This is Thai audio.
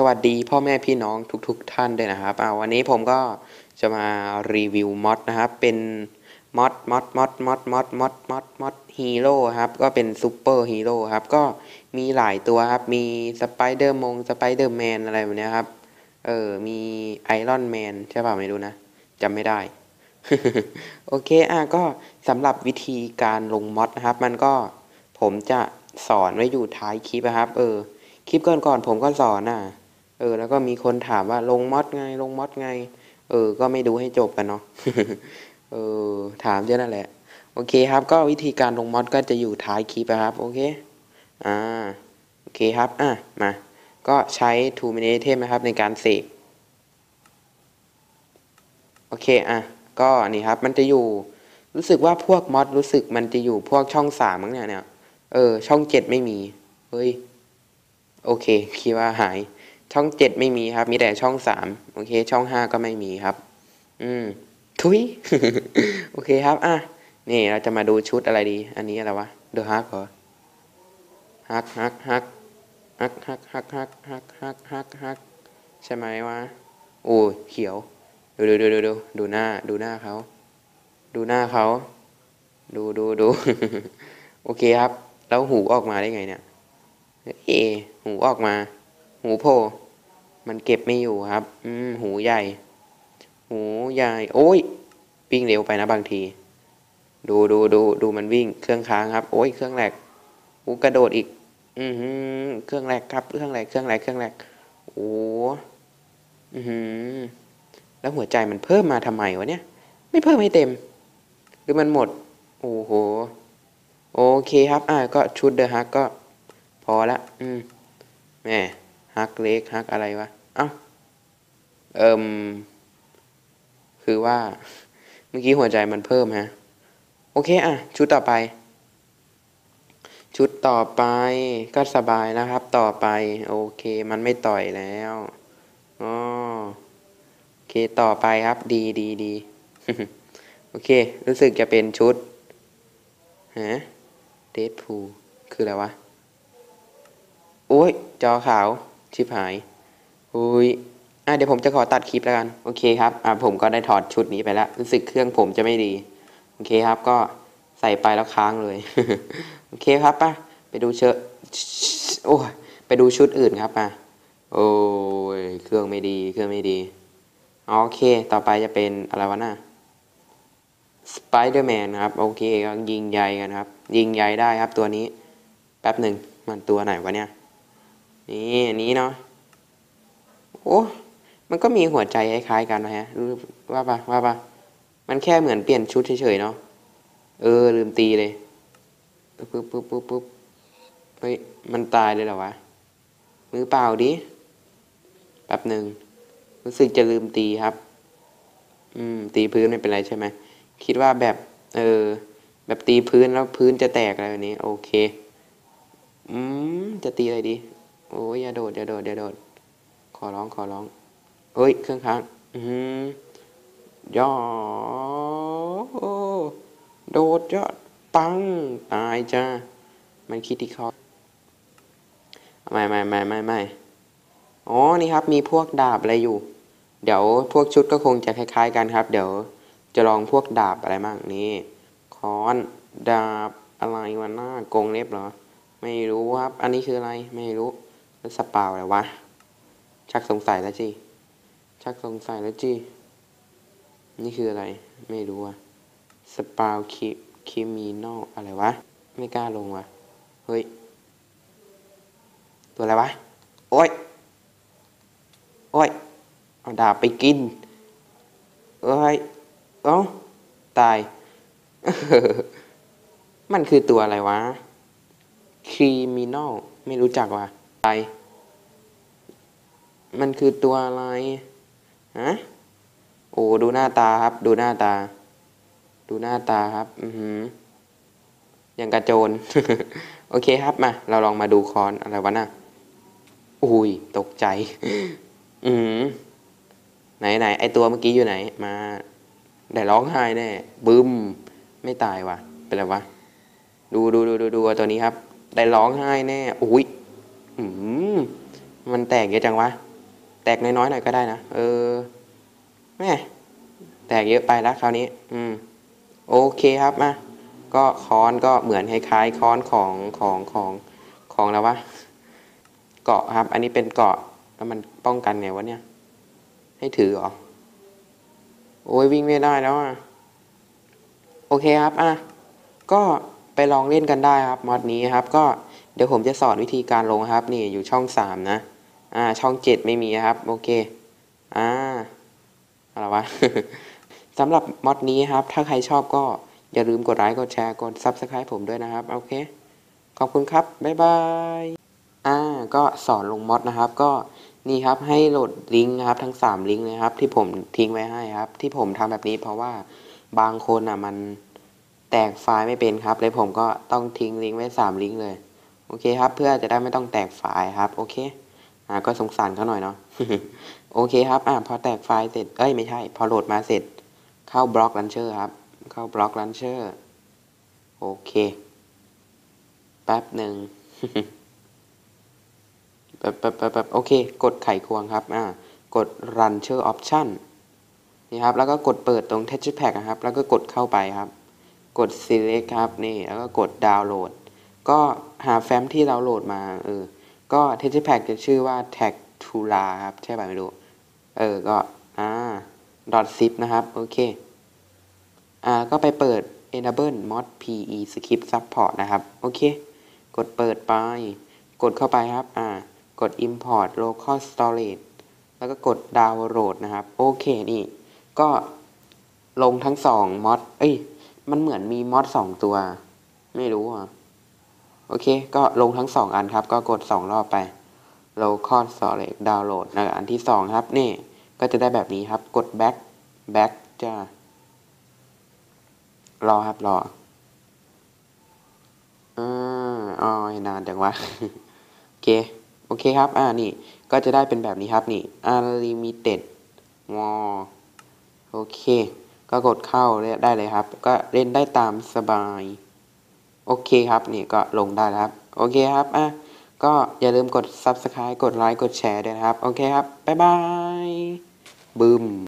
สวัสดีพ่อแม่พี่น้องทุกๆทท่านด้วยนะครับเอาวันนี้ผมก็จะมารีวิวมอดนะครับ เป็นมอดมอดมอดมอดมอดมอดมอดมอดฮีโร่ครับ ก็เป็นซูเปอร์ฮีโร่ครับ ก็มีหลายตัวครับ มีสไปเดอร์มงสไปเดอร์แมนอะไรแบบนี้ครับ เออ มีไอรอนแมนใช่ป่ะไม่รู้นะจำไม่ได้ โอเค อะก็สำหรับวิธีการลงมอดนะครับ มันก็ผมจะสอนไว้อยู่ท้ายคลิปนะครับ เออคลิปก่อนๆผมก็สอนอะ เออ แล้วก็มีคนถามว่าลงมอดไง ลงมอดไง เออ ก็ไม่ดูให้จบกันเนาะเออ ถามเยอะนั่นแหละ โอเคครับ ก็วิธีการลงมอดก็จะอยู่ท้ายคลิปนะครับ โอเค อ่า โอเคครับ อะ มา ก็ใช้ two minute item นะครับ ในการเสก โอเค อะ ก็นี่ครับ มันจะอยู่ รู้สึกว่าพวกมอดรู้สึกมันจะอยู่พวกช่องสามมั้งเนี่ยเนี่ย เออ ช่องเจ็ดไม่มี เฮ้ย โอเค คิดว่าหาย ช่องเจ็ดไม่มีครับ มีแต่ช่องสามโอเค ช่องห้าก็ไม่มีครับ อืม ทุย โอเคครับ อะ นี่เราจะมาดูชุดอะไรดี อันนี้อะไรวะ เดอะฮักเหรอฮักฮักฮักฮักฮักฮักฮักฮักฮักฮักฮักใช่ไหมวะ โอ้เขียว ดูดูดูดูดูดูหน้า ดูหน้าเขา ดูหน้าเขา ดูดูดูโอเคครับ แล้วหูออกมาได้ไงเนี่ย เอหูออกมา หูโผล่มันเก็บไม่อยู่ครับ อืมหูใหญ่ หูใหญ่ โอ้ยวิ่งเร็วไปนะบางที ดูดูดูดูมันวิ่งเครื่องค้างครับ โอ้ยเครื่องแหลกหูกระโดดอีก อือหือเครื่องแหลกครับ เครื่องแหลกเครื่องแหลกเครื่องแหลกโอ้อือหือแล้วหัวใจมันเพิ่มมาทำไมวะเนี่ย ไม่เพิ่มให้เต็ม หรือมันหมด โอ้โห โอเคครับ อ่าก็ชุดเดอะฮักก็พอละ อืมแม่ ฮักเล็กฮักอะไรวะ เอ้า เอิมคือว่า เมื่อกี้หัวใจมันเพิ่มฮะ โอเคอะ ชุดต่อไป ชุดต่อไปก็สบายนะครับ ต่อไป โอเค มันไม่ต่อยแล้วอ๋อโอเคต่อไปครับ ดีดีดีโอเค รู้สึกจะเป็นชุดฮะเดดพูคืออะไรวะโอ้ย จอขาว ชิบหายอุ้ยอะเดี๋ยวผมจะขอตัดคลิปแล้วกัน โอเคครับ อะผมก็ได้ถอดชุดนี้ไปแล้ว รู้สึกเครื่องผมจะไม่ดี โอเคครับ ก็ใส่ไปแล้วค้างเลย โอเคครับป่ะ ไปดูเชอโอ้ย ไปดูชุดอื่นครับป่ะโอ้ย เครื่องไม่ดี เครื่องไม่ดีโอเค ต่อไปจะเป็นอะไรวะน่ะสไปเดอร์แมนครับ โอเคก็ยิงใยกันครับ ยิงใยได้ครับตัวนี้ แป๊บหนึ่งมันตัวไหนวะเนี่ย นี่อันนี้เนาะโอ้มันก็มีหัวใจคล้ายๆกันนะฮะรู้ว่าปะว่าปะมันแค่เหมือนเปลี่ยนชุดเฉยๆเนาะเออลืมตีเลยปุ๊บปุ๊บปุ๊บปุ๊บปุ๊บเฮ้ยมันตายเลยเหรอวะมือเปล่าดิแป๊บหนึ่งรู้สึกจะลืมตีครับ อืม ตีพื้นไม่เป็นไรใช่ไหมคิดว่าแบบ เออ แบบตีพื้นแล้วพื้นจะแตกอะไรแบบนี้ โอเค อืม จะตีอะไรดี โอ้ยอย่าโดดอย่าโดดอย่าโดด ขอร้องขอร้องเฮ้ย เครื่องค้างอืมย่อโดดยอดปังตายจ้ามันคิดที่เขาไม่ไม่ไม่ไม่ไม่อ๋อนี่ครับมีพวกดาบอะไรอยู่ เดี๋ยวพวกชุดก็คงจะคล้าย ๆ กันครับ เดี๋ยวจะลองพวกดาบอะไรบ้างนี่ค้อนดาบอะไรวะหน้ากงเล็บเหรอ ไม่รู้ครับ อันนี้คืออะไรไม่รู้ แล้วสปาวอะไรวะ ชักสงสัยแล้วจีชักสงสัยแล้วจีนี่คืออะไร ไม่รู้อะสปาวคิคิมีนอลอะไรวะ ไม่กล้าลงวะเฮ้ย ตัวอะไรวะ โอ้ย โอ้ย เอาดาบไปกิน เอ้ย เอ้า ตาย มันคือตัวอะไรวะครีมินอลไม่รู้จักว่ะ ตายมันคือตัวอะไร ฮะ โอ้ ดูหน้าตาครับ ดูหน้าตา ดูหน้าตาครับ อือหือยังกระโจน โอเคครับ มา เราลองมาดูคอนอะไรวะน่ะ อุ้ย ตกใจ อืมไหนไหนไอตัวเมื่อกี้อยู่ไหน มา ได้ร้องไห้แน่ บึ้ม ไม่ตายว่ะ เป็นไรวะ ดูดูดูดูดูตัวนี้ครับ ได้ร้องไห้แน่ อุ้ย อืมมันแตกเยอะจังวะ แตกน้อยๆหน่อยก็ได้นะ เออแม่แตกเยอะไปล้วคราวนี้ อืม โอเคครับมาก็ค้อนก็เหมือนคล้ายๆค้อนของของของของแล้ววะเกาะครับ อันนี้เป็นเกาะแล้วมันป้องกันไงวะเนี่ย ให้ถือเหรอโอ้ยวิ่งไม่ได้แล้วอะโอเคครับอะก็ไปลองเล่นกันได้ครับมอดนี้ครับ ก็ เดี๋ยวผมจะสอนวิธีการลงครับ นี่อยู่ช่องสามนะ อ่า ช่องเจ็ดไม่มีครับ โอเค อ่า อะไรวะสำหรับมอดนี้ครับ ถ้าใครชอบก็อย่าลืมกดไลค์ กดแชร์ กด Subscribe ผมด้วยนะครับ โอเค ขอบคุณครับ บ๊ายบาย อ่า ก็สอนลงมอดนะครับ ก็นี่ครับ ให้โหลดลิงก์นะครับ ทั้ง 3 ลิงก์เลยครับ ที่ผมทิ้งไว้ให้ครับ ที่ผมทำแบบนี้เพราะว่าบางคนอะมันแตกไฟล์ไม่เป็นครับเลยผมก็ต้องทิ้งลิงก์ไว้ 3 ลิงก์เลย โอเคครับ เพื่อจะได้ไม่ต้องแตกไฟล์ครับ โอเค อ่าก็สงสารเขาหน่อยเนาะโอเคครับ อ่าพอแตกไฟล์เสร็จเอ้ยไม่ใช่ พอโหลดมาเสร็จ เข้าบล็อกลันเชอร์ครับ เข้าบล็อกลันเชอร์โอเคแป๊บหนึ่งแป๊บแป๊บแป๊บบโอเค กดไขควงครับ อ่า กด run เชอร์ option นี่ครับ แล้วก็กดเปิดตรง texture pack นะครับ แล้วก็กดเข้าไปครับ กด select ครับ นี่ แล้วก็กด download ก็หาแฟ้มที่เราโหลดมาเออก็ texture pack จะชื่อว่า tag to la ครับ ใช่ป่ะไม่รู้ เออ ก็ อ่า zip นะครับ โอเค อ่า ก็ไปเปิด enable mod pe script support นะครับ โอเค กดเปิดไป กดเข้าไปครับ อ่า กด import local storage แล้วก็กด download นะครับ โอเค นี่ ก็ลงทั้งสองมอดเอ้ย มันเหมือนมีมอดสองตัว ไม่รู้อะ โอเค ก็ลงทั้งสองอันครับ ก็กดสองรอบไป local storage download นะอันที่สองครับ นี่ ก็จะได้แบบนี้ครับ กด back back จะรอครับ รออ่าอ๋อนานจังวะ โอเค โอเคครับ อ่า นี่ ก็จะได้เป็นแบบนี้ครับ นี่ unlimited more โอเค ก็กดเข้าได้เลยครับ ก็เล่นได้ตามสบาย โอเคครับนี่ก็ลงได้แล้วครับ โอเคครับอะก็อย่าลืมกด subscribe กดไลค์กดแชร์ด้วยนะครับ โอเคครับ บ๊ายบายบึม